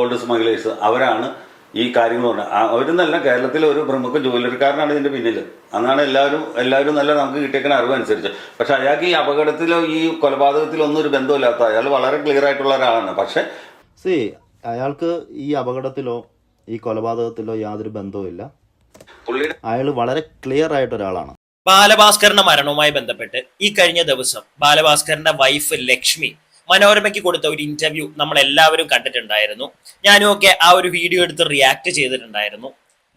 Gold smugglers അവരാണ് ഈ കാര്യങ്ങൾ പറഞ്ഞത് അവരെന്നല്ല കേരളത്തിലെ ഒരു പ്രമുഖ ജോലിക്കാരനാണ് ഇതിന്റെ പിന്നിൽ അന്നാണ് എല്ലാവരും എല്ലാവരും നല്ല നമുക്ക് കിട്ടിയേക്കുന്ന അറിവ് അനുസരിച്ച്. പക്ഷെ അയാൾക്ക് ഈ അപകടത്തിലോ ഈ കൊലപാതകത്തിലോ ഒന്നും ഒരു ബന്ധമില്ലാത്ത അയാൾ വളരെ ക്ലിയർ ആയിട്ടുള്ള ഒരാളാണ്. പക്ഷെ സി അയാൾക്ക് ഈ അപകടത്തിലോ ഈ കൊലപാതകത്തിലോ യാതൊരു ബന്ധവുമില്ല പുള്ളിയുടെ അയാൾ വളരെ ക്ലിയർ ആയിട്ട് ഒരാളാണ്. ബാലഭാസ്കറിന്റെ മരണവുമായി ബന്ധപ്പെട്ട് ഈ കഴിഞ്ഞ ദിവസം ബാലഭാസ്കറിന്റെ വൈഫ് ലക്ഷ്മി മനോരമയ്ക്ക് കൊടുത്ത ഒരു ഇന്റർവ്യൂ നമ്മൾ എല്ലാവരും കണ്ടിട്ടുണ്ടായിരുന്നു. ഞാനും ഒക്കെ ആ ഒരു വീഡിയോ എടുത്ത് റിയാക്ട് ചെയ്തിട്ടുണ്ടായിരുന്നു.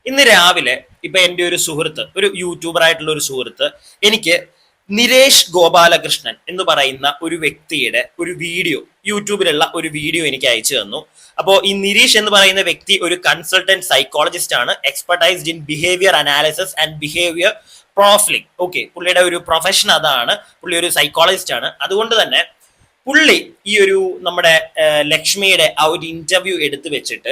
ഇന്ന് രാവിലെ ഇപ്പൊ എന്റെ ഒരു സുഹൃത്ത് ഒരു യൂട്യൂബർ ആയിട്ടുള്ള ഒരു സുഹൃത്ത് എനിക്ക് നിരേഷ് ഗോപാലകൃഷ്ണൻ എന്ന് പറയുന്ന ഒരു വ്യക്തിയുടെ ഒരു വീഡിയോ യൂട്യൂബിലുള്ള ഒരു വീഡിയോ എനിക്ക് അയച്ചു തന്നു. അപ്പോൾ ഈ നിരീഷ് എന്ന് പറയുന്ന വ്യക്തി ഒരു കൺസൾട്ടന്റ് സൈക്കോളജിസ്റ്റ് ആണ് expertised in behaviour analysis and behaviour profiling okay പുള്ളിയുടെ ഒരു പ്രൊഫഷൻ അതാണ് പുള്ളി ഒരു സൈക്കോളജിസ്റ്റ് ആണ്. അതുകൊണ്ട് തന്നെ പുള്ളി ഈ ഒരു നമ്മുടെ ലക്ഷ്മിയുടെ ആ ഒരു ഇന്റർവ്യൂ എടുത്തു വെച്ചിട്ട്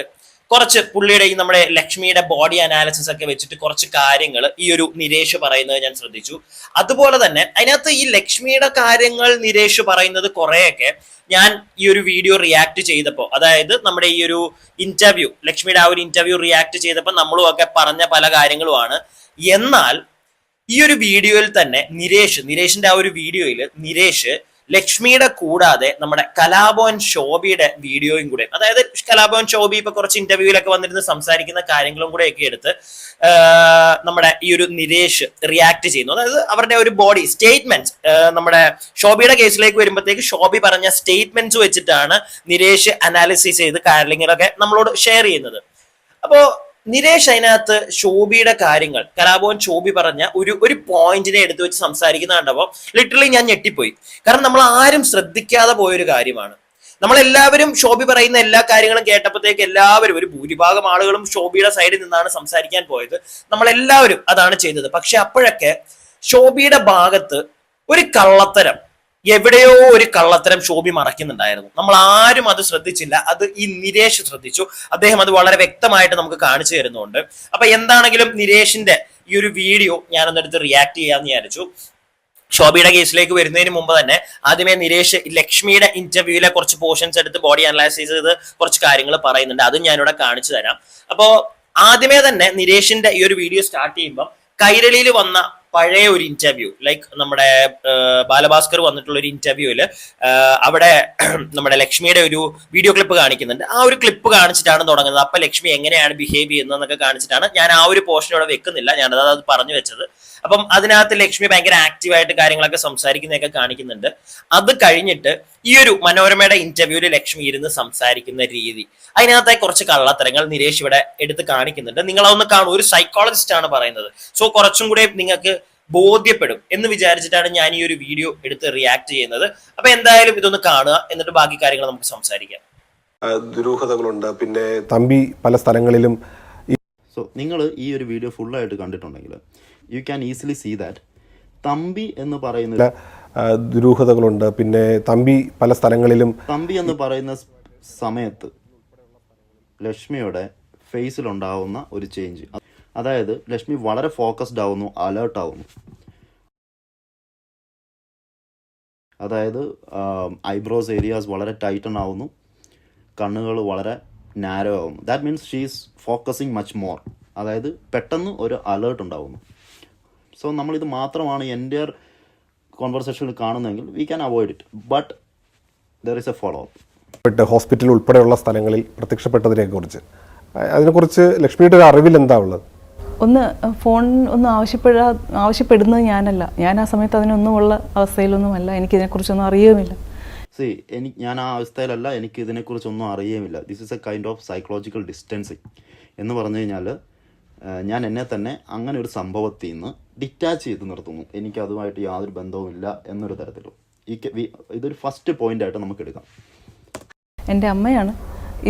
കുറച്ച് പുള്ളിയുടെ ഈ നമ്മുടെ ലക്ഷ്മിയുടെ ബോഡി അനാലിസിസ് ഒക്കെ വെച്ചിട്ട് കുറച്ച് കാര്യങ്ങൾ ഈ ഒരു നിരേഷ് പറയുന്നത് ഞാൻ ശ്രദ്ധിച്ചു. അതുപോലെ തന്നെ അതിനകത്ത് ഈ ലക്ഷ്മിയുടെ കാര്യങ്ങൾ നിരേഷ് പറയുന്നത് കുറെയൊക്കെ ഞാൻ ഈ ഒരു വീഡിയോ റിയാക്ട് ചെയ്തപ്പോൾ അതായത് നമ്മുടെ ഈ ഒരു ഇന്റർവ്യൂ ലക്ഷ്മിയുടെ ആ ഒരു ഇന്റർവ്യൂ റിയാക്ട് ചെയ്തപ്പോൾ നമ്മളും ഒക്കെ പറഞ്ഞ പല കാര്യങ്ങളുമാണ്. എന്നാൽ ഈ ഒരു വീഡിയോയിൽ തന്നെ നിരേഷ് നിരേഷിന്റെ ആ ഒരു വീഡിയോയിൽ നിരേഷ് ലക്ഷ്മിയുടെ കൂടാതെ നമ്മുടെ കലാഭവൻ ശോഭിയുടെ വീഡിയോയും കൂടെ അതായത് കലാഭവൻ ശോഭി ഇപ്പൊ കുറച്ച് ഇന്റർവ്യൂവിലൊക്കെ വന്നിരുന്ന് സംസാരിക്കുന്ന കാര്യങ്ങളും കൂടെ ഒക്കെ എടുത്ത് നമ്മുടെ ഈ ഒരു നിരേഷ് റിയാക്ട് ചെയ്യുന്നു. അതായത് അവരുടെ ഒരു ബോഡി സ്റ്റേറ്റ്മെന്റ് നമ്മുടെ ശോഭിയുടെ കേസിലേക്ക് വരുമ്പോഴത്തേക്ക് ശോഭി പറഞ്ഞ സ്റ്റേറ്റ്മെന്റ്സ് വെച്ചിട്ടാണ് നിരേഷ് അനാലിസിസ് ചെയ്ത് കാര്യങ്ങളൊക്കെ നമ്മളോട് ഷെയർ ചെയ്യുന്നത്. അപ്പോ നിരേഷ് അതിനകത്ത് ശോഭിയുടെ കാര്യങ്ങൾ കലാഭവൻ ശോഭി പറഞ്ഞ ഒരു ഒരു പോയിന്റിനെ എടുത്തു വെച്ച് സംസാരിക്കുന്ന കണ്ടപ്പോൾ ലിറ്ററലി ഞാൻ ഞെട്ടിപ്പോയി. കാരണം നമ്മൾ ആരും ശ്രദ്ധിക്കാതെ പോയൊരു കാര്യമാണ്. നമ്മളെല്ലാവരും ശോഭി പറയുന്ന എല്ലാ കാര്യങ്ങളും കേട്ടപ്പോഴത്തേക്ക് എല്ലാവരും ഒരു ഭൂരിഭാഗം ആളുകളും ശോഭിയുടെ സൈഡിൽ നിന്നാണ് സംസാരിക്കാൻ പോയത്. നമ്മളെല്ലാവരും അതാണ് ചെയ്തത്. പക്ഷെ അപ്പോഴൊക്കെ ശോഭിയുടെ ഭാഗത്ത് ഒരു കള്ളത്തരം എവിടെയോ ഒരു കള്ളത്തരം ശോഭി മറക്കുന്നുണ്ടായിരുന്നു നമ്മൾ ആരും അത് ശ്രദ്ധിച്ചില്ല. അത് ഈ നിരേഷ് ശ്രദ്ധിച്ചു. അദ്ദേഹം അത് വളരെ വ്യക്തമായിട്ട് നമുക്ക് കാണിച്ചു തരുന്നുണ്ട്. അപ്പൊ എന്താണെങ്കിലും നിരേഷിന്റെ ഈ ഒരു വീഡിയോ ഞാനൊന്നെടുത്ത് റിയാക്ട് ചെയ്യാന്ന് വിചാരിച്ചു. ശോഭയുടെ കേസിലേക്ക് വരുന്നതിന് മുമ്പ് തന്നെ ആദ്യമേ നിരേഷ് ലക്ഷ്മിയുടെ ഇന്റർവ്യൂവിലെ കുറച്ച് പോർഷൻസ് എടുത്ത് ബോഡി അനലൈസ് ചെയ്ത് കുറച്ച് കാര്യങ്ങൾ പറയുന്നുണ്ട്. അതും ഞാനിവിടെ കാണിച്ചു തരാം. അപ്പോ ആദ്യമേ തന്നെ നിരേഷിന്റെ ഈ ഒരു വീഡിയോ സ്റ്റാർട്ട് ചെയ്യുമ്പോൾ കൈരളിയിൽ വന്ന പഴയ ഒരു ഇന്റർവ്യൂ ലൈക്ക് നമ്മുടെ ബാലഭാസ്കർ വന്നിട്ടുള്ള ഒരു ഇന്റർവ്യൂവിൽ അവിടെ നമ്മുടെ ലക്ഷ്മിയുടെ ഒരു വീഡിയോ ക്ലിപ്പ് കാണിക്കുന്നുണ്ട്. ആ ഒരു ക്ലിപ്പ് കാണിച്ചിട്ടാണ് തുടങ്ങുന്നത്. അപ്പൊ ലക്ഷ്മി എങ്ങനെയാണ് ബിഹേവ് ചെയ്യുന്നതെന്നൊക്കെ കാണിച്ചിട്ടാണ് ഞാൻ ആ ഒരു പോർഷൻ ഇവിടെ വെക്കുന്നില്ല. ഞാനത് അത് പറഞ്ഞു വെച്ചത്. അപ്പം അതിനകത്ത് ലക്ഷ്മി ഭയങ്കര ആക്റ്റീവായിട്ട് കാര്യങ്ങളൊക്കെ സംസാരിക്കുന്നതൊക്കെ കാണിക്കുന്നുണ്ട്. അത് കഴിഞ്ഞിട്ട് ഈ ഒരു മനോരമയുടെ ഇന്റർവ്യൂവിൽ ലക്ഷ്മി ഇരുന്ന് സംസാരിക്കുന്ന രീതി. അതിനകത്തെ കുറച്ച് കള്ളത്തരങ്ങൾ നിരേഷ് ഇവിടെ എടുത്ത് കാണിക്കുന്നുണ്ട്. നിങ്ങൾ അതൊന്ന് കാണൂ. ഒരു സൈക്കോളജിസ്റ്റ് ആണ് പറയുന്നത്. സോ കുറച്ചും കൂടെ നിങ്ങൾക്ക് ബോധ്യപ്പെടും എന്ന് വിചാരിച്ചിട്ടാണ് ഞാൻ ഈ ഒരു വീഡിയോ എടുത്ത് റിയാക്ട് ചെയ്യുന്നത്. അപ്പൊ എന്തായാലും ഇതൊന്ന് കാണുക എന്നിട്ട് ബാക്കി കാര്യങ്ങൾ നമുക്ക് സംസാരിക്കാം. ദുരൂഹതകളുണ്ട്. പിന്നെ തമ്പി പല സ്ഥലങ്ങളിലും സോ നിങ്ങൾ ഈ ഒരു വീഡിയോ ഫുള്ളായിട്ട് കണ്ടിട്ടുണ്ടെങ്കിൽ you can easily see that Thampi എന്ന് പറയുന്ന ദുരൂഹതകളുണ്ട്. പിന്നെ തമ്പി പല സ്ഥലങ്ങളിലും തമ്പി എന്ന് പറയുന്ന സമയത്ത് ലക്ഷ്മിയുടെ ഫേസിലുണ്ടാവുന്ന ഒരു ചേഞ്ച് അതായത് ലക്ഷ്മി വളരെ ഫോക്കസ്ഡ് ആവുന്നു അലേർട്ട് ആവുന്നു. അതായത് ഐബ്രോസ് ഏരിയാസ് വളരെ ടൈറ്റൺ ആവുന്നു. കണ്ണുകൾ വളരെ നാരോ ആവുന്നു. That means she's focusing much more അതായത് പെട്ടെന്ന് ഒരു അലേർട്ട് ഉണ്ടാവുന്നു. സോ നമ്മളിത് മാത്രമാണ് എന്റെ കോൺവെർസേഷനിൽ കാണുന്നതെങ്കിൽ we can avoid it but there is a follow up hospital ഉൾപ്പെടെയുള്ള സ്ഥലങ്ങളിൽ പ്രത്യക്ഷപ്പെട്ടതിനെ കുറിച്ച് അതിനെക്കുറിച്ച് ലക്ഷ്മിയുടെ ഒരു അറിവിൽ എന്താ ഉള്ളത്? ഒന്ന് ഫോൺ ഒന്ന് ആവശ്യപ്പെടാ ആവശ്യപ്പെടുന്നത് ഞാനല്ല. ഞാൻ ആ സമയത്ത് അതിനൊന്നും ഉള്ള അവസ്ഥയിലൊന്നുമല്ല എനിക്കിതിനെക്കുറിച്ചൊന്നും അറിയുമില്ല സി എനിക്ക് ഞാൻ ആ അവസ്ഥയിലല്ല. എനിക്ക് ഇതിനെക്കുറിച്ചൊന്നും അറിയുമില്ല this is a kind of psychological distancing എന്ന് പറഞ്ഞു കഴിഞ്ഞാൽ ഞാൻ എന്നെ തന്നെ അങ്ങനെ ഒരു സംഭവത്തിൽ നിന്ന് ഡിറ്റാച്ച് ചെയ്ത് നിർത്തുന്നു. എനിക്ക് അതുമായിട്ട് യാതൊരു ബന്ധവുമില്ല എന്നൊരു തരത്തിലും. ഈ ഇതൊരു ഫസ്റ്റ് പോയിന്റ് ആയിട്ട് നമുക്ക് എടുക്കാം. എന്റെ അമ്മയാണ്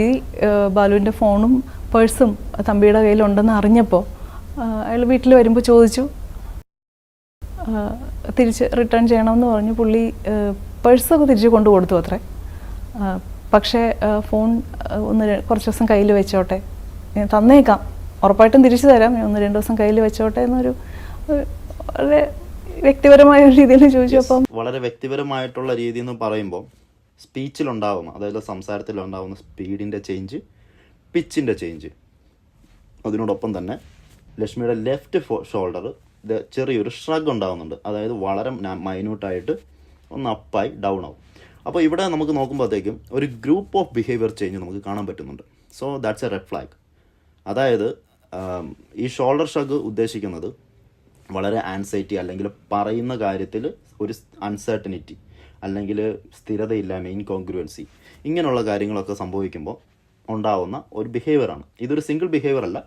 ഈ ബാലുവിന്റെ ഫോണും പേഴ്സും തമ്പിയുടെ കയ്യിലുണ്ടെന്ന് അറിഞ്ഞപ്പോൾ അയാൾ വീട്ടിൽ വരുമ്പോൾ ചോദിച്ചു തിരിച്ച് റിട്ടേൺ ചെയ്യണമെന്ന് പറഞ്ഞു. പുള്ളി പേഴ്സൊക്കെ തിരിച്ച് കൊണ്ടു കൊടുത്തു അത്രേ. പക്ഷേ ഫോൺ ഒന്ന് കുറച്ച് ദിവസം കയ്യിൽ വെച്ചോട്ടെ. ഞാൻ തന്നേക്കാം. ഉറപ്പായിട്ടും തിരിച്ചു തരാം. ഒന്ന് രണ്ട് ദിവസം കയ്യിൽ വെച്ചോട്ടെ എന്നൊരു വളരെ വ്യക്തിപരമായ രീതിയിൽ ചോദിച്ചു. അപ്പം വളരെ വ്യക്തിപരമായിട്ടുള്ള രീതി എന്ന് പറയുമ്പോൾ സ്പീച്ചിലുണ്ടാവുന്ന അതായത് സംസാരത്തിലുണ്ടാവുന്ന സ്പീഡിന്റെ ചേഞ്ച് പിച്ചിന്റെ ചേഞ്ച് അതിനോടൊപ്പം തന്നെ ലക്ഷ്മിയുടെ ലെഫ്റ്റ് ഷോൾഡർ ചെറിയൊരു ഷ്രഗ് ഉണ്ടാകുന്നുണ്ട് അതായത് വളരെ മൈന്യൂട്ടായിട്ട് ഒന്ന് അപ്പായി ഡൗൺ ആവും. അപ്പോൾ ഇവിടെ നമുക്ക് നോക്കുമ്പോഴത്തേക്കും ഒരു ഗ്രൂപ്പ് ഓഫ് ബിഹേവിയർ ചേഞ്ച് നമുക്ക് കാണാൻ പറ്റുന്നുണ്ട്. So that's a red flag അതായത് ഈ ഷോൾഡർ ഷഗ് ഉദ്ദേശിക്കുന്നത് വളരെ ആൻസൈറ്റി അല്ലെങ്കിൽ പറയുന്ന കാര്യത്തിൽ ഒരു അൺസർട്ടനിറ്റി അല്ലെങ്കിൽ സ്ഥിരതയില്ലായ്മ ഇൻകോൺഗ്രുവൻസി ഇങ്ങനെയുള്ള കാര്യങ്ങളൊക്കെ സംഭവിക്കുമ്പോൾ ഉണ്ടാവുന്ന ഒരു ബിഹേവിയറാണ് ഇതൊരു സിംഗിൾ ബിഹേവിയർ അല്ല.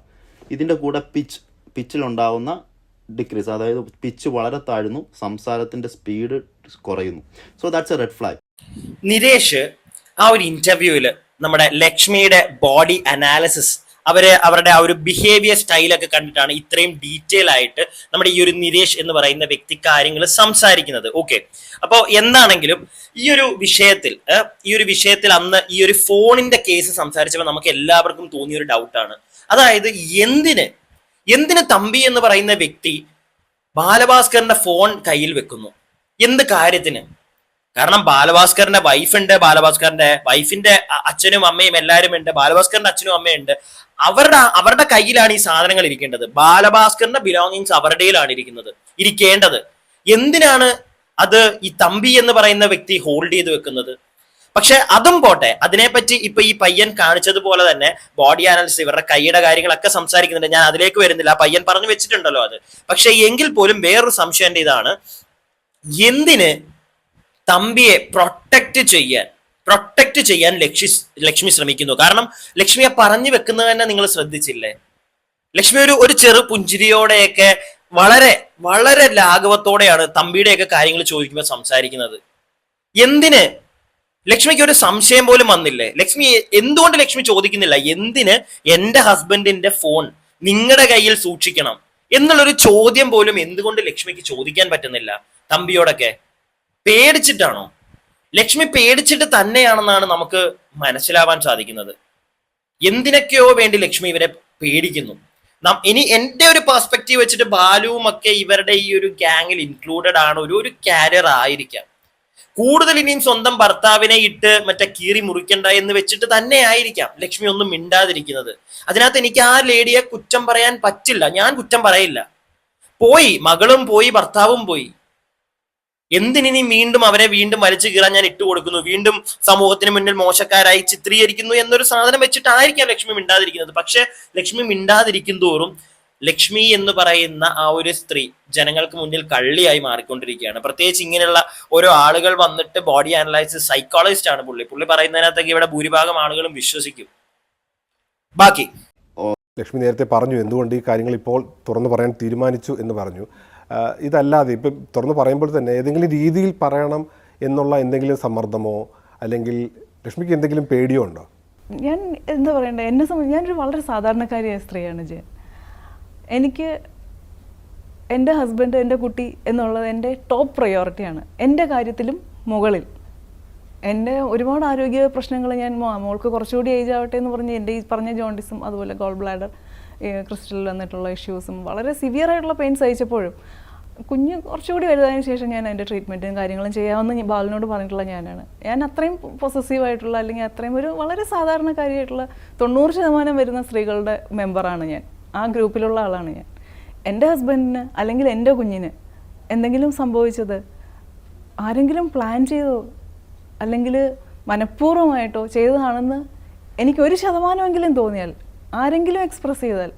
ഇതിന്റെ കൂടെ പിച്ച് പിച്ചിലുണ്ടാവുന്ന ഡിക്രീസ് അതായത് പിച്ച് വളരെ താഴ്ന്നു സംസാരത്തിന്റെ സ്പീഡ് കുറയുന്നു. So that's a red flag Niresh ആ ഒരു ഇന്റർവ്യൂവിൽ നമ്മുടെ ലക്ഷ്മിയുടെ ബോഡി അനാലിസിസ് അവർ അവരുടെ ആ ഒരു ബിഹേവിയർ സ്റ്റൈലൊക്കെ കണ്ടിട്ടാണ് ഇത്രയും ഡീറ്റെയിൽ ആയിട്ട് നമ്മുടെ ഈ ഒരു നിരേഷ് എന്ന് പറയുന്ന വ്യക്തി കാര്യങ്ങൾ സംസാരിക്കുന്നത്. ഓക്കെ അപ്പോൾ എന്താണെങ്കിലും ഈ ഒരു വിഷയത്തിൽ ഈ ഒരു വിഷയത്തിൽ അന്ന് ഈ ഒരു ഫോണിന്റെ കേസ് സംസാരിച്ചപ്പോൾ നമുക്ക് എല്ലാവർക്കും തോന്നിയ ഒരു ഡൗട്ടാണ് അതായത് എന്തിന് എന്തിന് തമ്പി എന്ന് പറയുന്ന വ്യക്തി ബാലഭാസ്കറിന്റെ ഫോൺ കയ്യിൽ വെക്കുന്നു? എന്ത് കാര്യത്തിന്? കാരണം ബാലഭാസ്കറിന്റെ വൈഫുണ്ട് ബാലഭാസ്കറിന്റെ വൈഫിന്റെ അച്ഛനും അമ്മയും എല്ലാവരും ഉണ്ട് ബാലഭാസ്കറിന്റെ അച്ഛനും അമ്മയും ഉണ്ട്. അവരുടെ അവരുടെ കയ്യിലാണ് ഈ സാധനങ്ങൾ ഇരിക്കേണ്ടത്. ബാലഭാസ്കറിന്റെ ബിലോങ്ങിങ്സ് അവരുടെയിലാണ് ഇരിക്കുന്നത് ഇരിക്കേണ്ടത്. എന്തിനാണ് അത് ഈ തമ്പി എന്ന് പറയുന്ന വ്യക്തി ഹോൾഡ് ചെയ്ത് വെക്കുന്നത്? പക്ഷെ അതും പോട്ടെ അതിനെപ്പറ്റി ഇപ്പൊ ഈ പയ്യൻ കാണിച്ചതുപോലെ തന്നെ ബോഡി അനാലിസിസ് ഇവരുടെ കൈയുടെ കാര്യങ്ങളൊക്കെ സംസാരിക്കുന്നുണ്ട്. ഞാൻ അതിലേക്ക് വരുന്നില്ല. ആ പയ്യൻ പറഞ്ഞു വെച്ചിട്ടുണ്ടല്ലോ അത്. പക്ഷെ എങ്കിൽ പോലും വേറൊരു സംശയം ഇതാണ്. എന്തിന് തമ്പിയെ പ്രൊട്ടക്ട് ചെയ്യാൻ പ്രൊട്ടക്ട് ചെയ്യാൻ ലക്ഷ്മി ലക്ഷ്മി ശ്രമിക്കുന്നു. കാരണം ലക്ഷ്മിയെ പറഞ്ഞു വെക്കുന്നത് തന്നെ നിങ്ങൾ ശ്രദ്ധിച്ചില്ലേ? ലക്ഷ്മി ഒരു ഒരു ചെറു പുഞ്ചിരിയോടെയൊക്കെ വളരെ വളരെ ലാഘവത്തോടെയാണ് തമ്പിയുടെയൊക്കെ കാര്യങ്ങൾ ചോദിക്കുമ്പോൾ സംസാരിക്കുന്നത്. എന്തിന്? ലക്ഷ്മിക്ക് ഒരു സംശയം പോലും വന്നില്ലേ? ലക്ഷ്മി എന്തുകൊണ്ട് ലക്ഷ്മി ചോദിക്കുന്നില്ല? എന്തിന് എന്റെ ഹസ്ബൻഡിന്റെ ഫോൺ നിങ്ങളുടെ കയ്യിൽ സൂക്ഷിക്കണം? എന്നുള്ളൊരു ചോദ്യം പോലും എന്തുകൊണ്ട് ലക്ഷ്മിക്ക് ചോദിക്കാൻ പറ്റുന്നില്ല തമ്പിയോടൊക്കെ? പേടിച്ചിട്ടാണോ? ലക്ഷ്മി പേടിച്ചിട്ട് തന്നെയാണെന്നാണ് നമുക്ക് മനസ്സിലാവാൻ സാധിക്കുന്നത്. എന്തിനൊക്കെയോ വേണ്ടി ലക്ഷ്മി ഇവരെ പേടിക്കുന്നു. നാം ഇനി എന്റെ ഒരു പെർസ്പെക്റ്റീവ് വെച്ചിട്ട് ബാലുവും ഒക്കെ ഇവരുടെ ഈ ഒരു ഗ്യാങ്ങിൽ ഇൻക്ലൂഡഡ് ആണ്. ഒരു ഒരു കാരിയർ ആയിരിക്കാം. കൂടുതൽ ഇനിയും സ്വന്തം ഭർത്താവിനെ ഇട്ട് മറ്റേ കീറി മുറിക്കണ്ട എന്ന് വെച്ചിട്ട് തന്നെ ആയിരിക്കാം ലക്ഷ്മി ഒന്നും മിണ്ടാതിരിക്കുന്നത്. അതിനകത്ത് എനിക്ക് ആ ലേഡിയെ കുറ്റം പറയാൻ പറ്റില്ല. ഞാൻ കുറ്റം പറയില്ല. പോയി മകളും പോയി ഭർത്താവും പോയി. എന്തിനി വീണ്ടും അവരെ വീണ്ടും വലിച്ചു കീറാൻ ഞാൻ ഇട്ട് കൊടുക്കുന്നു? വീണ്ടും സമൂഹത്തിന് മുന്നിൽ മോശക്കാരായി ചിത്രീകരിക്കുന്നു എന്നൊരു സാധനം വെച്ചിട്ടായിരിക്കാം ലക്ഷ്മി മിണ്ടാതിരിക്കുന്നത്. പക്ഷെ ലക്ഷ്മി മിണ്ടാതിരിക്കും തോറും ലക്ഷ്മി എന്ന് പറയുന്ന ആ ഒരു സ്ത്രീ ജനങ്ങൾക്ക് മുന്നിൽ കള്ളിയായി മാറിക്കൊണ്ടിരിക്കുകയാണ്. പ്രത്യേകിച്ച് ഇങ്ങനെയുള്ള ഓരോ ആളുകൾ വന്നിട്ട് ബോഡി അനലൈസ് സൈക്കോളജിസ്റ്റ് ആണ് പുള്ളി. പുള്ളി പറയുന്നതിനകത്തേക്ക് ഇവിടെ ഭൂരിഭാഗം ആളുകളും വിശ്വസിക്കും. ബാക്കി. ലക്ഷ്മി നേരത്തെ പറഞ്ഞു എന്തുകൊണ്ട് ഈ കാര്യങ്ങൾ ഇപ്പോൾ തുറന്നു പറയാൻ തീരുമാനിച്ചു എന്ന് പറഞ്ഞു. ഇതല്ലാതെ ഇപ്പം തുറന്ന് പറയുമ്പോൾ തന്നെ ഏതെങ്കിലും രീതിയിൽ പറയണം എന്നുള്ള എന്തെങ്കിലും സമ്മർദ്ദമോ അല്ലെങ്കിൽ ലക്ഷ്മിക്ക് എന്തെങ്കിലും പേടിയോ ഉണ്ടോ? ഞാൻ എന്താ പറയണ്ടേ? എന്നെ സംബന്ധിച്ച് ഞാനൊരു വളരെ സാധാരണക്കാരിയായ സ്ത്രീയാണ് ജയൻ എനിക്ക് എന്റെ ഹസ്ബൻഡ് എന്റെ കുട്ടി എന്നുള്ളത് എന്റെ ടോപ്പ് പ്രയോറിറ്റിയാണ്. എന്റെ കാര്യത്തിലും മുകളിൽ. എന്റെ ഒരുപാട് ആരോഗ്യ പ്രശ്നങ്ങൾ ഞാൻ മോൾക്ക് കുറച്ചുകൂടി ഏജ് ആവട്ടെ എന്ന് പറഞ്ഞ് എന്റെ ഈ പറഞ്ഞ ജോണ്ടിസും അതുപോലെ ഗോൾ ബ്ലാഡർ ക്രിസ്റ്റലിൽ വന്നിട്ടുള്ള ഇഷ്യൂസും വളരെ സിവിയർ ആയിട്ടുള്ള പെയിൻ സഹിച്ചപ്പോഴും കുഞ്ഞ് കുറച്ചുകൂടി വലുതായതിനു ശേഷം ഞാൻ അതിന്റെ ട്രീറ്റ്മെന്റും കാര്യങ്ങളും ചെയ്യാമെന്ന് ബാലിനോട് പറഞ്ഞിട്ടുള്ള ഞാനാണ്. ഞാൻ അത്രയും പൊസസീവ് ആയിട്ടുള്ള അല്ലെങ്കിൽ അത്രയും ഒരു വളരെ സാധാരണക്കാരിയായിട്ടുള്ള തൊണ്ണൂറ് ശതമാനം വരുന്ന സ്ത്രീകളുടെ മെമ്പറാണ് ഞാൻ. ആ ഗ്രൂപ്പിലുള്ള ആളാണ് ഞാൻ. എന്റെ ഹസ്ബൻഡിന് അല്ലെങ്കിൽ എന്റെ കുഞ്ഞിന് എന്തെങ്കിലും സംഭവിച്ചത് ആരെങ്കിലും പ്ലാൻ ചെയ്തോ അല്ലെങ്കിൽ മനഃപൂർവമായിട്ടോ ചെയ്തതാണെന്ന് എനിക്ക് ഒരു ശതമാനമെങ്കിലും തോന്നിയാൽ ആരെങ്കിലും എക്സ്പ്രസ് ചെയ്താൽ.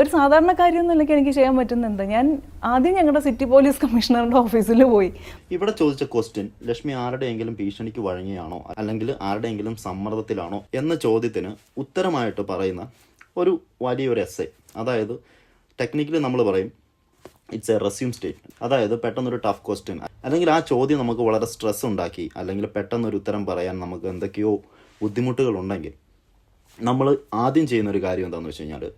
ഒരു സാധാരണ എന്ന നിലയ്ക്ക് എനിക്ക് ചെയ്യാൻ പറ്റുന്ന എന്താ? ഞാൻ ആദ്യം ഞങ്ങളുടെ സിറ്റി പോലീസ് കമ്മീഷണറുടെ ഓഫീസിൽ പോയി. ഇവിടെ ചോദിച്ച ക്വസ്റ്റ്യൻ ലക്ഷ്മി ആരുടെയെങ്കിലും ഭീഷണിക്ക് വഴങ്ങിയാണോ? അല്ലെങ്കിൽ ആരുടെയെങ്കിലും സമ്മർദ്ദത്തിലാണോ? എന്ന ചോദ്യത്തിന് ഉത്തരമായിട്ട് പറയുന്ന ഒരു വലിയൊരു എസ് അതായത് ടെക്നിക്കലി നമ്മൾ പറയും ഇറ്റ്സ് എ റെസ്യൂം സ്റ്റേറ്റ്മെന്റ് അതായത് പെട്ടെന്നൊരു ടഫ് ക്വസ്റ്റ്യൻ അല്ലെങ്കിൽ ആ ചോദ്യം നമുക്ക് വളരെ സ്ട്രെസ് ഉണ്ടാക്കി അല്ലെങ്കിൽ പെട്ടെന്നൊരു ഉത്തരം പറയാൻ നമുക്ക് എന്തൊക്കെയോ ബുദ്ധിമുട്ടുകൾ ഉണ്ടെങ്കിൽ നമ്മൾ ആദ്യം ചെയ്യുന്ന ഒരു കാര്യം എന്താണെന്ന് വെച്ച് കഴിഞ്ഞാൽ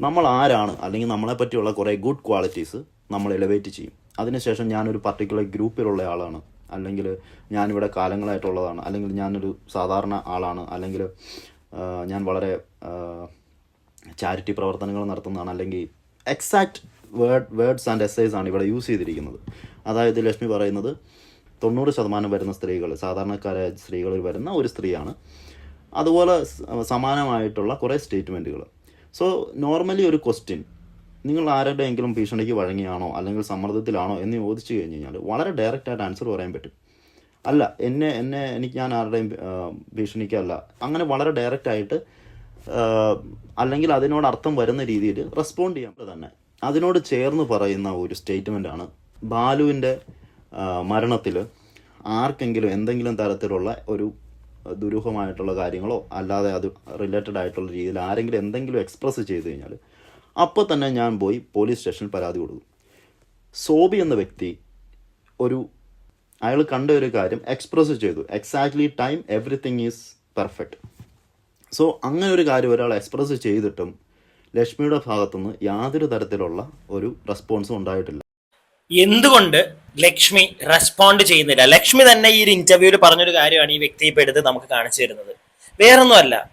നമ്മൾ ആരാണ് അല്ലെങ്കിൽ നമ്മളെ പറ്റിയുള്ള കുറേ ഗുഡ് ക്വാളിറ്റീസ് നമ്മൾ എലിവേറ്റ് ചെയ്യും. അതിനുശേഷം ഞാനൊരു പർട്ടിക്കുലർ ഗ്രൂപ്പിലുള്ള ആളാണ്. അല്ലെങ്കിൽ ഞാനിവിടെ കാലങ്ങളായിട്ടുള്ളതാണ്. അല്ലെങ്കിൽ ഞാനൊരു സാധാരണ ആളാണ്. അല്ലെങ്കിൽ ഞാൻ വളരെ ചാരിറ്റി പ്രവർത്തനങ്ങൾ നടത്തുന്നതാണ്. അല്ലെങ്കിൽ exact word words and essays ആണ് ഇവിടെ യൂസ് ചെയ്തിരിക്കുന്നത്. അതായത് ലക്ഷ്മി പറയുന്നത് തൊണ്ണൂറ് ശതമാനം വരുന്ന സ്ത്രീകൾ സാധാരണക്കാരായ സ്ത്രീകളിൽ വരുന്ന ഒരു സ്ത്രീയാണ്. അതുപോലെ സമാനമായിട്ടുള്ള കുറേ സ്റ്റേറ്റ്മെന്റുകൾ സോ നോർമലി ഒരു ക്വസ്റ്റ്യൻ നിങ്ങൾ ആരുടെയെങ്കിലും ഭീഷണിക്ക് വഴങ്ങിയാണോ അല്ലെങ്കിൽ സമ്മർദ്ദത്തിലാണോ എന്ന് ചോദിച്ചു കഴിഞ്ഞ് കഴിഞ്ഞാൽ വളരെ ഡയറക്റ്റായിട്ട് ആൻസർ പറയാൻ പറ്റും. അല്ല എന്നെ എന്നെ എനിക്ക് ഞാൻ ആരുടെയും ഭീഷണിക്കല്ല. അങ്ങനെ വളരെ ഡയറക്റ്റായിട്ട് അല്ലെങ്കിൽ അതിനോട് അർത്ഥം വരുന്ന രീതിയിൽ റെസ്പോണ്ട് ചെയ്യാം തന്നെ. അതിനോട് ചേർന്ന് പറയുന്ന ഒരു സ്റ്റേറ്റ്മെന്റാണ് ബാലുവിന്റെ മരണത്തിൽ ആർക്കെങ്കിലും എന്തെങ്കിലും തരത്തിലുള്ള ഒരു ദുരൂഹമായിട്ടുള്ള കാര്യങ്ങളോ അല്ലാതെ അത് റിലേറ്റഡ് ആയിട്ടുള്ള രീതിയിൽ ആരെങ്കിലും എന്തെങ്കിലും എക്സ്പ്രസ് ചെയ്ത് കഴിഞ്ഞാൽ അപ്പോൾ തന്നെ ഞാൻ പോയി പോലീസ് സ്റ്റേഷനിൽ പരാതി കൊടുക്കും. സോബി എന്ന വ്യക്തി ഒരു അയാൾ കണ്ട ഒരു കാര്യം എക്സ്പ്രസ് ചെയ്തു. Exactly time everything is perfect so അങ്ങനെ ഒരു കാര്യം ഒരാൾ എക്സ്പ്രസ് ചെയ്തിട്ടും ലക്ഷ്മിയുടെ ഭാഗത്തുനിന്ന് യാതൊരു തരത്തിലുള്ള ഒരു റെസ്പോൺസും ഉണ്ടായിട്ടില്ല. എന്തുകൊണ്ട് ലക്ഷ്മി റെസ്പോണ്ട് ചെയ്യുന്നില്ല? ലക്ഷ്മി തന്നെ ഈ ഒരു ഇന്റർവ്യൂവിൽ പറഞ്ഞൊരു കാര്യമാണ് ഈ വ്യക്തിയെ ഇപ്പൊ എടുത്ത് നമുക്ക് കാണിച്ചു തരുന്നത്. വേറൊന്നുമല്ല.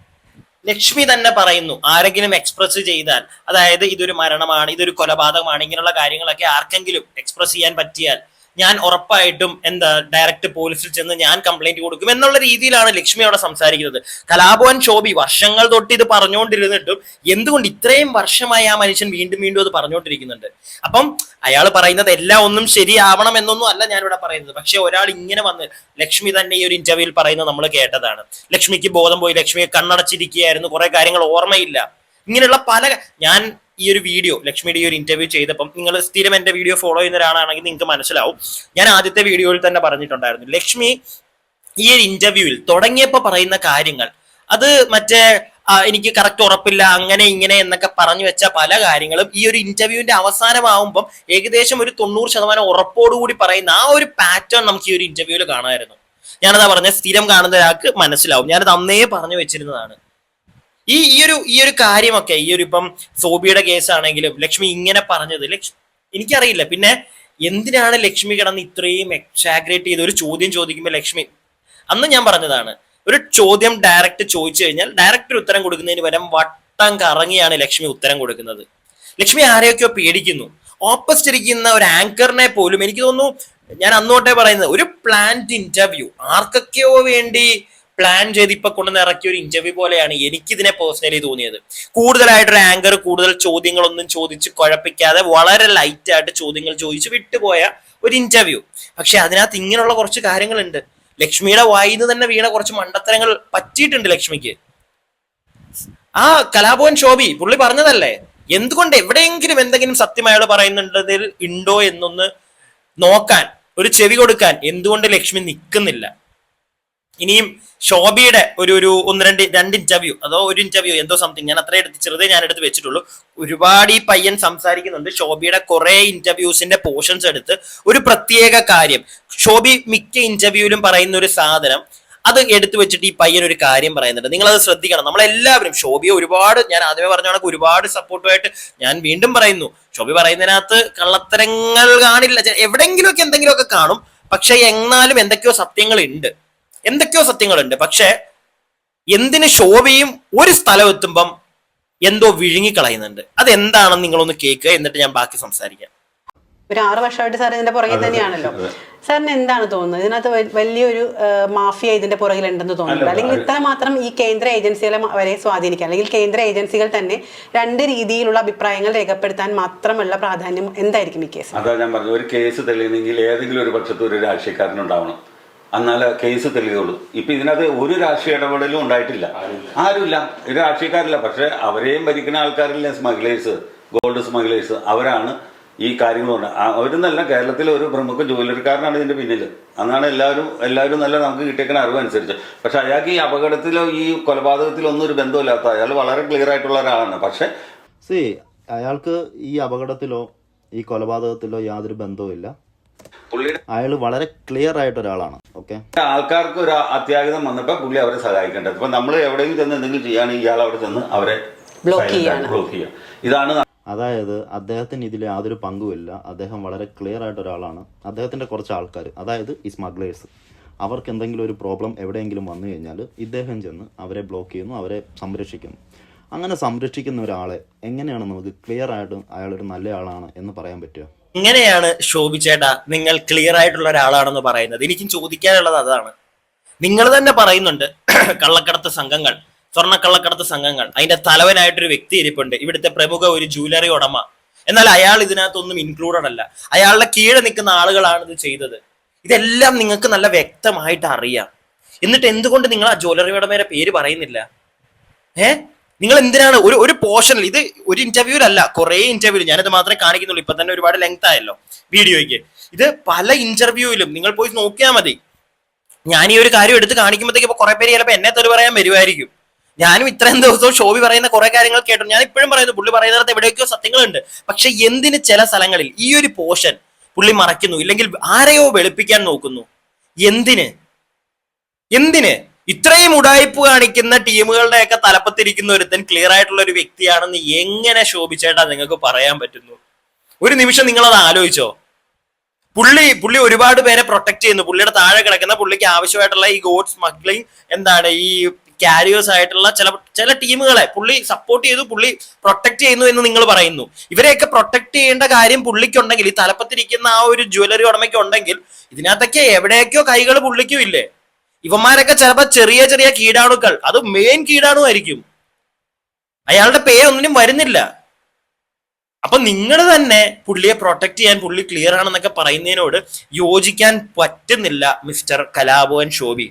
ലക്ഷ്മി തന്നെ പറയുന്നു ആരെങ്കിലും എക്സ്പ്രസ് ചെയ്താൽ അതായത് ഇതൊരു മരണമാണ് ഇതൊരു കൊലപാതകമാണ് ഇങ്ങനെയുള്ള കാര്യങ്ങളൊക്കെ ആർക്കെങ്കിലും എക്സ്പ്രസ് ചെയ്യാൻ പറ്റിയാൽ ഞാൻ ഉറപ്പായിട്ടും എന്താ ഡയറക്റ്റ് പോലീസിൽ ചെന്ന് ഞാൻ കംപ്ലൈന്റ് കൊടുക്കും എന്നുള്ള രീതിയിലാണ് ലക്ഷ്മി അവിടെ സംസാരിക്കുന്നത്. കലാഭവൻ ശോഭി വർഷങ്ങൾ തൊട്ട് ഇത് പറഞ്ഞുകൊണ്ടിരുന്നിട്ടും എന്തുകൊണ്ട് ഇത്രയും വർഷമായി ആ മനുഷ്യൻ വീണ്ടും വീണ്ടും അത് പറഞ്ഞുകൊണ്ടിരിക്കുന്നുണ്ട്? അപ്പം അയാൾ പറയുന്നത് എല്ലാം ഒന്നും ശരിയാവണം എന്നൊന്നും അല്ല ഞാനിവിടെ പറയുന്നത്. പക്ഷെ ഒരാൾ ഇങ്ങനെ വന്ന് ലക്ഷ്മി തന്നെ ഈ ഒരു ഇന്റർവ്യൂവിൽ പറയുന്നത് നമ്മൾ കേട്ടതാണ്. ലക്ഷ്മിക്ക് ബോധം പോയി ലക്ഷ്മിയെ കണ്ണടച്ചിരിക്കുകയായിരുന്നു. കുറെ കാര്യങ്ങൾ ഓർമ്മയില്ല. ഇങ്ങനെയുള്ള പല ഞാൻ ഈ ഒരു വീഡിയോ ലക്ഷ്മിയുടെ ഈ ഒരു ഇന്റർവ്യൂ ചെയ്തപ്പം നിങ്ങൾ സ്ഥിരം എന്റെ വീഡിയോ ഫോളോ ചെയ്യുന്ന ഒരാളാണെങ്കിൽ നിങ്ങൾക്ക് മനസ്സിലാവും. ഞാൻ ആദ്യത്തെ വീഡിയോയിൽ തന്നെ പറഞ്ഞിട്ടുണ്ടായിരുന്നു. ലക്ഷ്മി ഈ ഒരു ഇന്റർവ്യൂവിൽ തുടങ്ങിയപ്പോൾ പറയുന്ന കാര്യങ്ങൾ അത് മറ്റേ എനിക്ക് കറക്റ്റ് ഉറപ്പില്ല അങ്ങനെ ഇങ്ങനെ എന്നൊക്കെ പറഞ്ഞു വെച്ച പല കാര്യങ്ങളും ഈ ഒരു ഇന്റർവ്യൂവിന്റെ അവസാനമാവുമ്പം ഏകദേശം ഒരു തൊണ്ണൂറ് ശതമാനം ഉറപ്പോടുകൂടി പറയുന്ന ആ ഒരു പാറ്റേൺ നമുക്ക് ഈ ഒരു ഇന്റർവ്യൂവിൽ കാണാമായിരുന്നു. ഞാനതാ പറഞ്ഞ സ്ഥിരം കാണുന്ന ഒരാൾക്ക് മനസ്സിലാവും. ഞാനത് അന്നേ പറഞ്ഞു വെച്ചിരുന്നതാണ്. ഈ ഈ ഒരു ഈ ഒരു കാര്യമൊക്കെ ഈ ഒരു ഇപ്പം സോബിയുടെ കേസാണെങ്കിലും ലക്ഷ്മി ഇങ്ങനെ പറഞ്ഞത് ലക്ഷ്മി എനിക്കറിയില്ല. പിന്നെ എന്തിനാണ് ലക്ഷ്മി കിടന്ന് ഇത്രയും എക്സാഗ്രേറ്റ് ചെയ്ത് ഒരു ചോദ്യം ചോദിക്കുമ്പോൾ ലക്ഷ്മി? അന്ന് ഞാൻ പറഞ്ഞതാണ് ഒരു ചോദ്യം ഡയറക്റ്റ് ചോദിച്ചു കഴിഞ്ഞാൽ ഡയറക്റ്റ് ഉത്തരം കൊടുക്കുന്നതിന് പകരം വട്ടം കറങ്ങിയാണ് ലക്ഷ്മി ഉത്തരം കൊടുക്കുന്നത്. ലക്ഷ്മി ആരെയൊക്കെയോ പേടിക്കുന്നു. ഓപ്പോസിറ്റ് ഇരിക്കുന്ന ഒരു ആങ്കറിനെ പോലും എനിക്ക് തോന്നുന്നു ഞാൻ അന്നോട്ടേ പറയുന്നത് ഒരു പ്ലാന്റ് ഇന്റർവ്യൂ ആർക്കൊക്കെയോ വേണ്ടി പ്ലാൻ ചെയ്ത് ഇപ്പൊ കൊണ്ടുവന്ന് ഇറക്കിയ ഒരു ഇന്റർവ്യൂ പോലെയാണ് എനിക്ക് ഇതിനെ പേഴ്സണലി തോന്നിയത്. കൂടുതലായിട്ടൊരു ആങ്കർ കൂടുതൽ ചോദ്യങ്ങളൊന്നും ചോദിച്ച് കുഴപ്പിക്കാതെ വളരെ ലൈറ്റ് ആയിട്ട് ചോദ്യങ്ങൾ ചോദിച്ച് വിട്ടുപോയ ഒരു ഇന്റർവ്യൂ പക്ഷെ അതിനകത്ത് ഇങ്ങനെയുള്ള കുറച്ച് കാര്യങ്ങളുണ്ട്. ലക്ഷ്മിയുടെ വായിന്ന് തന്നെ വീണ കുറച്ച് മണ്ടത്തരങ്ങൾ പറ്റിയിട്ടുണ്ട് ലക്ഷ്മിക്ക്. ആ കലാഭവൻ ശോഭി പുള്ളി പറഞ്ഞതല്ലേ? എന്തുകൊണ്ട് എവിടെയെങ്കിലും എന്തെങ്കിലും സത്യം അയാൾ പറയുന്നുണ്ടതിൽ ഉണ്ടോ എന്നൊന്ന് നോക്കാൻ ഒരു ചെവി കൊടുക്കാൻ എന്തുകൊണ്ട് ലക്ഷ്മി നിൽക്കുന്നില്ല ഇനിയും ശോഭയുടെ ഒരു ഒരു ഒന്ന് രണ്ട് രണ്ട് ഇന്റർവ്യൂ അതോ ഒരു ഇന്റർവ്യൂ എന്തോ സംതിങ് ഞാൻ അത്ര എടുത്ത് ചെറുതേ ഞാൻ എടുത്ത് വെച്ചിട്ടുള്ളൂ. ഒരുപാട് ഈ പയ്യൻ സംസാരിക്കുന്നുണ്ട്. ശോഭയുടെ കുറെ ഇന്റർവ്യൂസിന്റെ പോർഷൻസ് എടുത്ത് ഒരു പ്രത്യേക കാര്യം. ശോഭി മിക്ക ഇന്റർവ്യൂവിലും പറയുന്ന ഒരു സാധനം അത് എടുത്തു വെച്ചിട്ട് ഈ പയ്യൻ ഒരു കാര്യം പറയുന്നുണ്ട്. നിങ്ങൾ അത് ശ്രദ്ധിക്കണം. നമ്മളെല്ലാവരും ശോഭിയെ ഒരുപാട് ഞാൻ ആദ്യമേ പറഞ്ഞ കണക്ക് ഒരുപാട് സപ്പോർട്ടുമായിട്ട് ഞാൻ വീണ്ടും പറയുന്നു. ശോഭി പറയുന്നതിനകത്ത് കള്ളത്തരങ്ങൾ കാണില്ല. എവിടെങ്കിലുമൊക്കെ എന്തെങ്കിലുമൊക്കെ കാണും. പക്ഷെ എന്നാലും എന്തൊക്കെയോ സത്യങ്ങൾ ഉണ്ട് എന്തൊക്കെയോ സത്യങ്ങളുണ്ട്. പക്ഷെ എന്തിന് ശോഭയും ഒരു സ്ഥലം എത്തുമ്പം എന്തോ വിഴുങ്ങിക്കളയുന്നുണ്ട്. അതെന്താണെന്ന് നിങ്ങളൊന്ന് കേൾക്കുക എന്നിട്ട് ഞാൻ ബാക്കി സംസാരിക്കാം. ഒരു ആറ് വർഷമായിട്ട് സാർ ഇതിന്റെ പുറകിൽ തന്നെയാണല്ലോ. സാറിന് എന്താണ് തോന്നുന്നത്? ഇതിനകത്ത് വലിയൊരു മാഫിയ ഇതിന്റെ പുറകിലുണ്ടെന്ന് തോന്നുന്നുണ്ട്. തോന്നുന്നു അല്ലെങ്കിൽ ഇത്ര മാത്രം ഈ കേന്ദ്ര ഏജൻസികളെ വരെ സ്വാധീനിക്കാൻ അല്ലെങ്കിൽ കേന്ദ്ര ഏജൻസികൾ തന്നെ രണ്ട് രീതിയിലുള്ള അഭിപ്രായങ്ങൾ രേഖപ്പെടുത്താൻ മാത്രമുള്ള പ്രാധാന്യം എന്തായിരിക്കും ഈ കേസ് അതാ ഞാൻ പറഞ്ഞു ഒരു കേസ് തെളിയണമെങ്കിൽ ഏതെങ്കിലും ഒരു പക്ഷത്ത് ഒരു രാഷ്ട്രീയക്കാരനുണ്ടാവണം. എന്നാലേ കേസ് തെളിയുള്ളൂ. ഇപ്പൊ ഇതിനകത്ത് ഒരു രാഷ്ട്രീയ ഇടപെടലും ഉണ്ടായിട്ടില്ല. ആരുമില്ല. രാഷ്ട്രീയക്കാരില്ല. പക്ഷെ അവരെയും ഭരിക്കുന്ന ആൾക്കാരില്ല സ്മഗ്ലേഴ്സ് ഗോൾഡ് സ്മഗ്ലേഴ്സ് അവരാണ് ഈ കാര്യങ്ങൾ കൊണ്ട്. അവരെന്നല്ല കേരളത്തിലെ ഒരു പ്രമുഖ ജോലിക്കാരനാണ് ഇതിന്റെ പിന്നിൽ അന്നാണ് എല്ലാവരും എല്ലാവരും നല്ല നമുക്ക് കിട്ടിയേക്കുന്ന അറിവ് അനുസരിച്ച്. പക്ഷെ അയാൾക്ക് ഈ അപകടത്തിലോ ഈ കൊലപാതകത്തിലോ ഒന്നും ഒരു ബന്ധമില്ലാത്ത അയാൾ വളരെ ക്ലിയർ ആയിട്ടുള്ള ഒരാളാണ്. പക്ഷെ സി അയാൾക്ക് ഈ അപകടത്തിലോ ഈ കൊലപാതകത്തിലോ യാതൊരു ബന്ധവുമില്ല. അയാൾ വളരെ ക്ലിയർ ആയിട്ട് ഒരാളാണ്. ഓക്കെ ആൾക്കാർക്ക് ഒരു അത്യാഹിതം വന്നപ്പോൾ പുള്ളി അവരെ സഹായിക്കേണ്ടത്. ഇപ്പൊ നമ്മൾ എവിടെയെങ്കിലും ചെന്ന് എന്തെങ്കിലും ചെയ്യുകയാണെങ്കിൽ ഇയാൾ അവിടെ ചെന്ന് അവരെ ബ്ലോക്ക് ചെയ്യുക ഇതാണ് അതായത് അദ്ദേഹത്തിന് ഇതിൽ യാതൊരു പങ്കുമില്ല. അദ്ദേഹം വളരെ ക്ലിയർ ആയിട്ട് ഒരാളാണ്. അദ്ദേഹത്തിന്റെ കുറച്ച് ആൾക്കാർ അതായത് ഈ സ്മഗ്ലേഴ്സ് അവർക്ക് എന്തെങ്കിലും ഒരു പ്രോബ്ലം എവിടെയെങ്കിലും വന്നു കഴിഞ്ഞാൽ ഇദ്ദേഹം ചെന്ന് അവരെ ബ്ലോക്ക് ചെയ്യുന്നു അവരെ സംരക്ഷിക്കുന്നു. അങ്ങനെ സംരക്ഷിക്കുന്ന ഒരാളെ എങ്ങനെയാണ് നമുക്ക് ക്ലിയർ ആയിട്ട് അയാളൊരു നല്ല ആളാണ് എന്ന് പറയാൻ പറ്റുക? എങ്ങനെയാണ് ശോഭിച്ചേട്ടാ നിങ്ങൾ ക്ലിയർ ആയിട്ടുള്ള ഒരാളാണെന്ന് പറയുന്നത്. എനിക്കും ചോദിക്കാനുള്ളത് അതാണ്. നിങ്ങൾ തന്നെ പറയുന്നുണ്ട് കള്ളക്കടത്ത് സംഘങ്ങൾ സ്വർണക്കള്ളക്കടത്ത് സംഘങ്ങൾ അതിന്റെ തലവനായിട്ടൊരു വ്യക്തി ഇരിപ്പുണ്ട്. ഇവിടുത്തെ പ്രമുഖ ഒരു ജൂവലറി ഉടമ. എന്നാൽ അയാൾ ഇതിനകത്തൊന്നും ഇൻക്ലൂഡഡ് അല്ല. അയാളുടെ കീഴെ നിൽക്കുന്ന ആളുകളാണ് ഇത് ചെയ്തത്. ഇതെല്ലാം നിങ്ങൾക്ക് നല്ല വ്യക്തമായിട്ട് അറിയാം. എന്നിട്ട് എന്തുകൊണ്ട് നിങ്ങൾ ആ ജ്വല്ലറി ഉടമയുടെ പേര് പറയുന്നില്ല? ഏ? നിങ്ങൾ എന്തിനാണ് ഒരു ഒരു പോർഷനിൽ ഇത് ഒരു ഇന്റർവ്യൂലല്ല കുറെ ഇന്റർവ്യൂ ഞാനിത് മാത്രമേ കാണിക്കുന്നുള്ളൂ. ഇപ്പൊ തന്നെ ഒരുപാട് ലെങ്ത് ആയല്ലോ വീഡിയോയ്ക്ക്. ഇത് പല ഇന്റർവ്യൂവിലും നിങ്ങൾ പോയി നോക്കിയാൽ മതി. ഞാൻ ഈ ഒരു കാര്യം എടുത്ത് കാണിക്കുമ്പോഴത്തേക്ക് ഇപ്പൊ കുറെ പേര് ചിലപ്പോൾ എന്നെ തെറി പറയാൻ വരുമായിരിക്കും ഞാനും ഇത്രയും ദിവസവും ഷോബി പറയുന്ന കുറെ കാര്യങ്ങൾ കേട്ടു. ഞാൻ ഇപ്പോഴും പറയുന്നത് പുള്ളി പറയുന്നിടത്ത് എവിടെയൊക്കെയോ സത്യങ്ങളുണ്ട്. പക്ഷെ എന്തിന് ചില സ്ഥലങ്ങളിൽ ഈ ഒരു പോർഷൻ പുള്ളി മറയ്ക്കുന്നു? ഇല്ലെങ്കിൽ ആരെയോ വെളുപ്പിക്കാൻ നോക്കുന്നു? എന്തിന്? എന്തിന്? ഇത്രയും ഉടായ്പ കാണിക്കുന്ന ടീമുകളുടെയൊക്കെ തലപ്പത്തിരിക്കുന്ന ഒരുത്തൻ ക്ലിയർ ആയിട്ടുള്ള ഒരു വ്യക്തിയാണെന്ന് എങ്ങനെ ശോഭിച്ചേട്ടാ നിങ്ങൾക്ക് പറയാൻ പറ്റുന്നു? ഒരു നിമിഷം നിങ്ങൾ അത് ആലോചിച്ചോ. പുള്ളി പുള്ളി ഒരുപാട് പേരെ പ്രൊട്ടക്ട് ചെയ്യുന്നു. പുള്ളിയുടെ താഴെ കിടക്കുന്ന പുള്ളിക്ക് ആവശ്യമായിട്ടുള്ള ഈ ഗോഡ് സ്മഗ്ലിംഗ് എന്താണ് ഈ ക്യാരിയേഴ്സ് ആയിട്ടുള്ള ചില ചില ടീമുകളെ പുള്ളി സപ്പോർട്ട് ചെയ്തു പുള്ളി പ്രൊട്ടക്ട് ചെയ്യുന്നു എന്ന് നിങ്ങൾ പറയുന്നു. ഇവരെയൊക്കെ പ്രൊട്ടക്ട് ചെയ്യേണ്ട കാര്യം പുള്ളിക്കുണ്ടെങ്കിൽ ഈ തലപ്പത്തിരിക്കുന്ന ആ ഒരു ജ്വല്ലറി ഉടമയ്ക്ക് ഉണ്ടെങ്കിൽ ഇതിനകത്തൊക്കെ എവിടെയൊക്കെയോ കൈകൾ പുള്ളിക്കും ഇല്ലേ? ഇവന്മാരൊക്കെ ചിലപ്പോ ചെറിയ ചെറിയ കീടാണുക്കൾ. അത് മെയിൻ കീടാണു ആയിരിക്കും അയാളുടെ പേ ഒന്നിനും വരുന്നില്ല. അപ്പൊ നിങ്ങൾ തന്നെ പുള്ളിയെ പ്രൊട്ടക്ട് ചെയ്യാൻ പുള്ളി ക്ലിയർ ആണെന്നൊക്കെ പറയുന്നതിനോട് യോജിക്കാൻ പറ്റുന്നില്ല മിസ്റ്റർ കലാഭവൻ ശോഭി.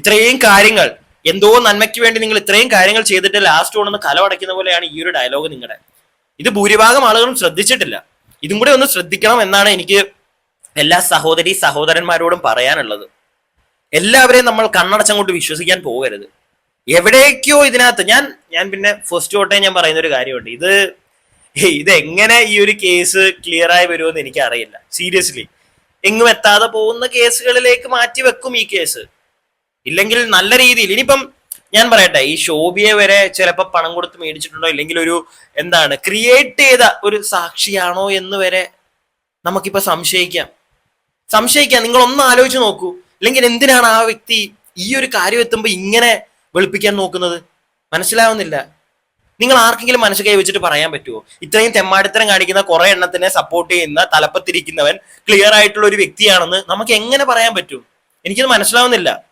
ഇത്രയും കാര്യങ്ങൾ എന്തോ നന്മയ്ക്ക് വേണ്ടി നിങ്ങൾ ഇത്രയും കാര്യങ്ങൾ ചെയ്തിട്ട് ലാസ്റ്റ് കൊണ്ടൊന്ന് കലമടയ്ക്കുന്ന പോലെയാണ് ഈ ഒരു ഡയലോഗ് നിങ്ങളുടെ ഇത് ഭൂരിഭാഗം ആളുകളും ശ്രദ്ധിച്ചിട്ടില്ല. ഇതും കൂടെ ഒന്ന് ശ്രദ്ധിക്കണം എന്നാണ് എനിക്ക് എല്ലാ സഹോദരി സഹോദരന്മാരോടും പറയാനുള്ളത്. എല്ലാവരെയും നമ്മൾ കണ്ണടച്ചങ്ങോട്ട് വിശ്വസിക്കാൻ പോകരുത്. എവിടേക്കോ ഇതിനകത്ത് ഞാൻ ഞാൻ പിന്നെ ഫസ്റ്റ് തൊട്ടേ ഞാൻ പറയുന്ന ഒരു കാര്യമുണ്ട്. ഇത് ഇത് എങ്ങനെ ഈ ഒരു കേസ് ക്ലിയർ ആയി വരുമെന്ന് എനിക്ക് അറിയില്ല സീരിയസ്ലി എങ്ങും എത്താതെ പോകുന്ന കേസുകളിലേക്ക് മാറ്റി വെക്കും ഈ കേസ് ഇല്ലെങ്കിൽ നല്ല രീതിയിൽ ഇനിയിപ്പം ഞാൻ പറയട്ടെ ഈ ശോഭിയെ വരെ ചിലപ്പോൾ പണം കൊടുത്ത് മേടിച്ചിട്ടുണ്ടോ? ഇല്ലെങ്കിൽ ഒരു എന്താണ് ക്രിയേറ്റ് ചെയ്ത ഒരു സാക്ഷിയാണോ എന്ന് വരെ നമുക്കിപ്പോ സംശയിക്കാം. സംശയിക്കാം. നിങ്ങൾ ഒന്ന് ആലോചിച്ച് നോക്കൂ. അല്ലെങ്കിൽ എന്തിനാണ് ആ വ്യക്തി ഈ ഒരു കാര്യം എത്തുമ്പോൾ ഇങ്ങനെ വെളുപ്പിക്കാൻ നോക്കുന്നത്? മനസ്സിലാവുന്നില്ല. നിങ്ങൾ ആർക്കെങ്കിലും മനസ്സ് കൈവച്ചിട്ട് പറയാൻ പറ്റുമോ ഇത്രയും തെമ്മാടിത്തരം കാണിക്കുന്ന കുറെ എണ്ണത്തിനെ സപ്പോർട്ട് ചെയ്യുന്ന തലപ്പത്തിരിക്കുന്നവൻ ക്ലിയർ ആയിട്ടുള്ള ഒരു വ്യക്തിയാണെന്ന് നമുക്ക് എങ്ങനെ പറയാൻ പറ്റും? എനിക്കത് മനസ്സിലാവുന്നില്ല.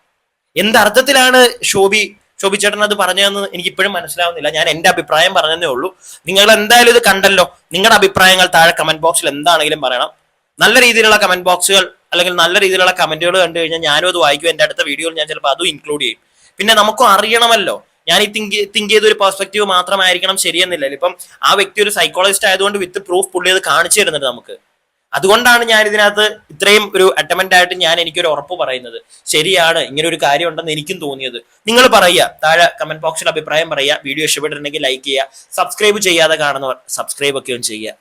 എന്തർത്ഥത്തിലാണ് ശോഭി ശോഭി ചേട്ടൻ അത് പറഞ്ഞതെന്ന് എനിക്ക് ഇപ്പോഴും മനസ്സിലാവുന്നില്ല. ഞാൻ എന്റെ അഭിപ്രായം പറഞ്ഞതേ ഉള്ളൂ. നിങ്ങൾ എന്തായാലും ഇത് കണ്ടല്ലോ. നിങ്ങളുടെ അഭിപ്രായങ്ങൾ താഴെ കമന്റ് ബോക്സിൽ എന്താണെങ്കിലും പറയണം. നല്ല രീതിയിലുള്ള കമന്റ് ബോക്സുകൾ അല്ലെങ്കിൽ നല്ല രീതിയിലുള്ള കമന്റുകൾ കണ്ടു കഴിഞ്ഞാൽ ഞാനും അത് വായിക്കും. എന്റെ അടുത്ത വീഡിയോയിൽ ഞാൻ ചിലപ്പോൾ അതും ഇൻക്ലൂഡ് ചെയ്യും. പിന്നെ നമുക്കും അറിയണമല്ലോ. ഞാൻ ഈ തിങ്ക് തിങ്ക് ചെയ്ത ഒരു പെർസ്പെക്റ്റീവ് മാത്രമായിരിക്കണം ശരിയെന്നില്ല. ഇപ്പം ആ വ്യക്തി ഒരു സൈക്കോളജിസ്റ്റ് ആയതുകൊണ്ട് വിത്ത് പ്രൂഫ് പുള്ളി അത് കാണിച്ചു തരുന്നുണ്ട് നമുക്ക്. അതുകൊണ്ടാണ് ഞാൻ ഇതിനകത്ത് ഇത്രയും ഒരു അറ്റമെന്റ് ആയിട്ട് ഞാൻ എനിക്കൊരു ഉറപ്പ് പറയുന്നത്. ശരിയാണ് ഇങ്ങനെ ഒരു കാര്യം ഉണ്ടെന്ന് എനിക്കും തോന്നിയത്. നിങ്ങൾ പറയുക താഴെ കമന്റ് ബോക്സിൽ അഭിപ്രായം പറയുക വീഡിയോ ഇഷ്ടപ്പെട്ടിട്ടുണ്ടെങ്കിൽ ലൈക്ക് ചെയ്യുക സബ്സ്ക്രൈബ് ചെയ്യാതെ കാണുന്നവർ സബ്സ്ക്രൈബ് ഒക്കെ ഒന്ന് ചെയ്യുക.